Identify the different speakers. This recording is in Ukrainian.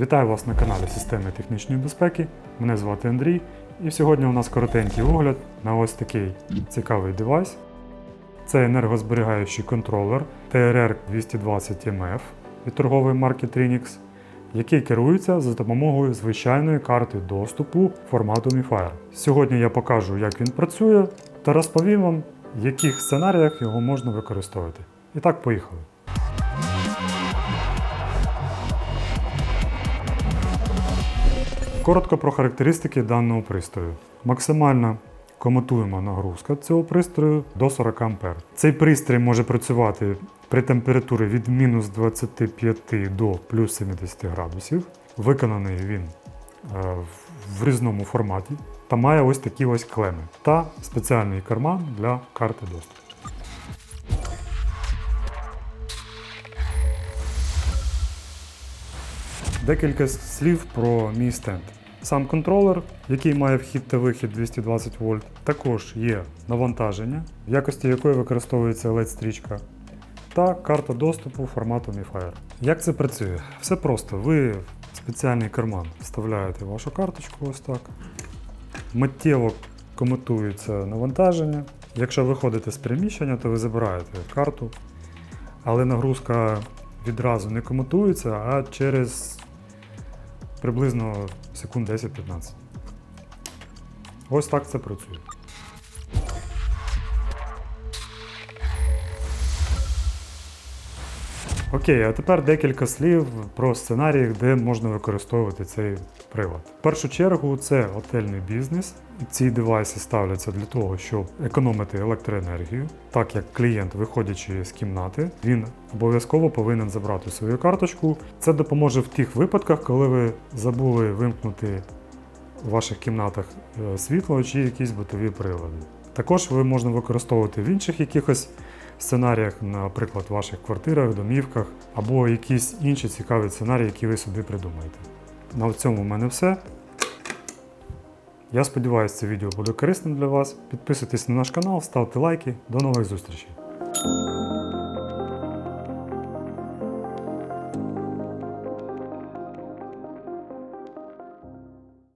Speaker 1: Вітаю вас на каналі Системи технічної безпеки. Мене звати Андрій, і сьогодні у нас коротенький огляд на ось такий цікавий девайс. Це енергозберігаючий контролер TRR 220 MF від торгової марки Trinix, який керується за допомогою звичайної карти доступу формату MiFire. Сьогодні я покажу, як він працює, та розповім вам, в яких сценаріях його можна використовувати. І так, поїхали. Коротко про характеристики даного пристрою. Максимальна комутуєма нагрузка цього пристрою до 40 А. Цей пристрій може працювати при температурі від мінус 25 до плюс 70 градусів. Виконаний він е, в різному форматі та має ось такі ось клеми та спеціальний карман для карти доступу. Декілька слів про мій стенд. Сам контролер, який має вхід та вихід 220 вольт, також є навантаження, в якості якої використовується LED-стрічка, та карта доступу формату MiFire. Як це працює? Все просто. Ви в спеціальний карман вставляєте вашу карточку ось так. Миттєво комутується навантаження. Якщо виходите з приміщення, то ви забираєте карту, але нагрузка відразу не комутується, а через приблизно секунд 10-15. Ось так це працює. Окей, а тепер декілька слів про сценарії, де можна використовувати цей прилад. В першу чергу це готельний бізнес. Ці девайси ставляться для того, щоб економити електроенергію. Так як клієнт, виходячи з кімнати, він обов'язково повинен забрати свою карточку. Це допоможе в тих випадках, коли ви забули вимкнути в ваших кімнатах е, світло чи якісь битові прилади. Також ви можна використовувати в інших якихось сценаріях, наприклад, в ваших квартирах, домівках, або якісь інші цікаві сценарії, які ви собі придумаєте. На цьому в мене все. Я сподіваюся, це відео буде корисним для вас. Підписуйтесь на наш канал, ставте лайки. До нових зустрічей!